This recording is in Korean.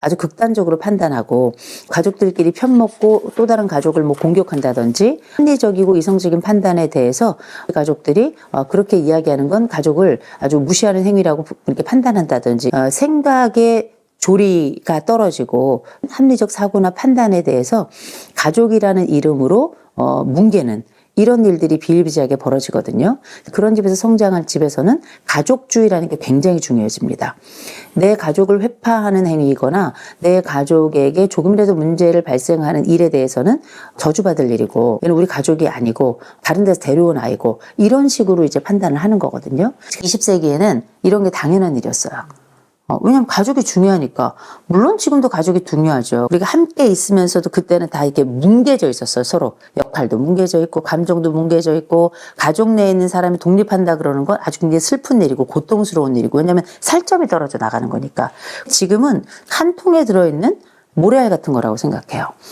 아주 극단적으로 판단하고 가족들끼리 편먹고 또 다른 가족을 뭐 공격한다든지 합리적이고 이성적인 판단에 대해서 가족들이 어, 그렇게 이야기하는 건 가족을 아주 무시하는 행위라고 이렇게 판단한다든지 어, 생각의 조리가 떨어지고 합리적 사고나 판단에 대해서 가족이라는 이름으로 어, 뭉개는 이런 일들이 비일비재하게 벌어지거든요. 그런 집에서 성장한 집에서는 가족주의라는 게 굉장히 중요해집니다. 내 가족을 회파하는 행위이거나 내 가족에게 조금이라도 문제를 발생하는 일에 대해서는 저주받을 일이고 얘는 우리 가족이 아니고 다른 데서 데려온 아이고 이런 식으로 이제 판단을 하는 거거든요. 20세기에는 이런 게 당연한 일이었어요. 어, 왜냐면 가족이 중요하니까. 물론 지금도 가족이 중요하죠. 우리가 함께 있으면서도 그때는 다 이렇게 뭉개져 있었어요, 서로. 역할도 뭉개져 있고, 감정도 뭉개져 있고, 가족 내에 있는 사람이 독립한다 그러는 건 아주 굉장히 슬픈 일이고, 고통스러운 일이고, 왜냐면 살점이 떨어져 나가는 거니까. 지금은 한 통에 들어있는 모래알 같은 거라고 생각해요.